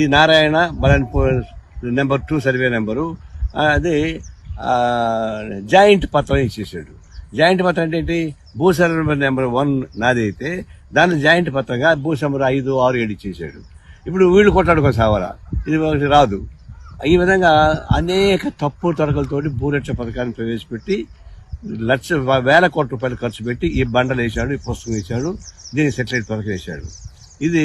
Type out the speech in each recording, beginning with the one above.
ఈ Narayana Balanpur number two survey number అది joint పత్రం ఇచ్చేసాడు. జాయింట్ పత్రం అంటే ఏంటి? భూ సర్వే నెంబర్ వన్ నాది అయితే దాన్ని జాయింట్ పత్రంగా భూ ఐదు ఆరు ఏడు ఇచ్చేసాడు. ఇప్పుడు వీళ్ళు కొట్టాడుకో సావరా ఇది ఒకటి రాదు. ఈ విధంగా అనేక తప్పు తడకలతోటి భూరక్ష పథకాన్ని ప్రవేశపెట్టి లక్ష వేల కోట్ల రూపాయలు ఖర్చు పెట్టి ఈ బండలు వేశాడు ఈ పుస్తకం వేశాడు దీన్ని సెటిలైట్ పథకం వేశాడు. ఇది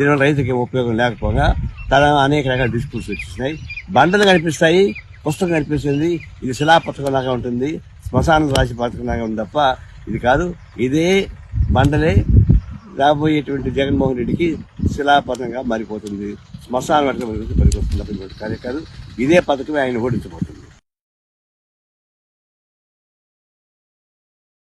దీనివల్ల రైతుకి ఉపయోగం లేకపోగా తన అనేక రకాల డిస్ప్యూట్స్ వచ్చేసినాయి. బండలు కనిపిస్తాయి పుస్తకం కనిపిస్తుంది ఇది శిలా పథకం లాగా ఉంటుంది శ్మశానం రాశి పథకం లాగా ఉంది తప్ప ఇది కాదు. ఇదే బండలే రాబోయేటువంటి జగన్మోహన్ రెడ్డికి శిలాపథంగా మారిపోతుంది. శ్మశాన పథకం పనికొస్తుంది తప్ప కార్యక్రమం కాదు. ఇదే పథకమే ఆయన ఓడించబోతుంది.